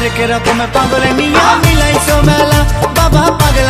হরেক রকম পাগল নিয়া মিলাইছো মেলা বাবা পাগলা।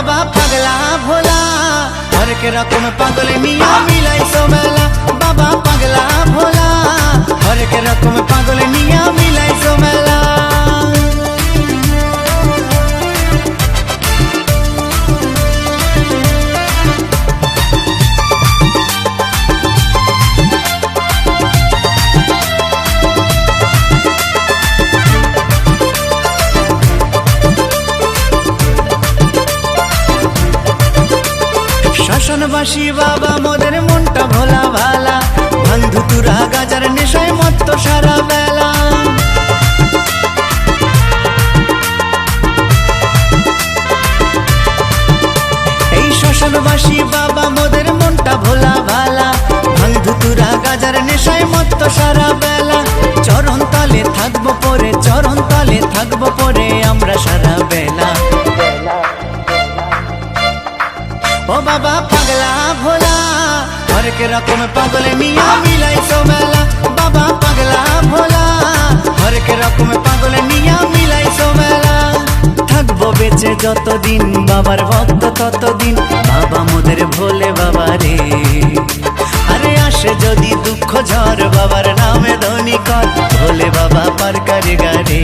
বাবা পাগলা ভোলা, হরেক রকম পাগল মিয়া মিলাইছো মেলা বাবা পাগলা ভোলা, হরেক রকম পাগল শ্মশানবাসী বাবা, মোদের মনটা ভোলা ভালা। বন্ধু তুরা গাজার নেশায় মত্ত সারা বেলা। বাবা সারা বেলা। চরণ তলে থাকব পরে, চরণ তলে থাকব পরে আমরা সারা বেলা। ও ভোলা হরেক রকম পাগল নিয়া মিলাইছো মেলা বাবা পাগলা ভোলা হরেক রকম পাগল নিয়া মিলাইছো মেলা থাকব বেঁচে যতদিন, বাবার ভক্ত ততদিন। বাবা মোদের ভোলে বাবা রে। আরে আসে যদি দুঃখ ঝড়, বাবার নামে ধনী কর। ভোলে বাবা পার করে গারে।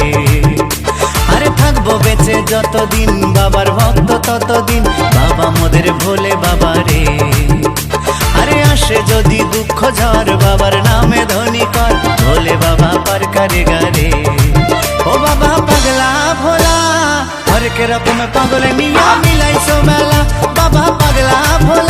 আরে থাকব বেঁচে যতদিন, বাবার ভক্ত ততদিন। বাবা মোদের ভোলে বাবা রে। আসে যদি দুঃখ ঝড়, বাবার নামে ধনী কর। ভোলে বাবা পার করে গারে। ও বাবা পাগলা ভোলা হরেক রকম পাগলে মিয়া মিলাইছো মেলা। বাবা পাগলা ভোলা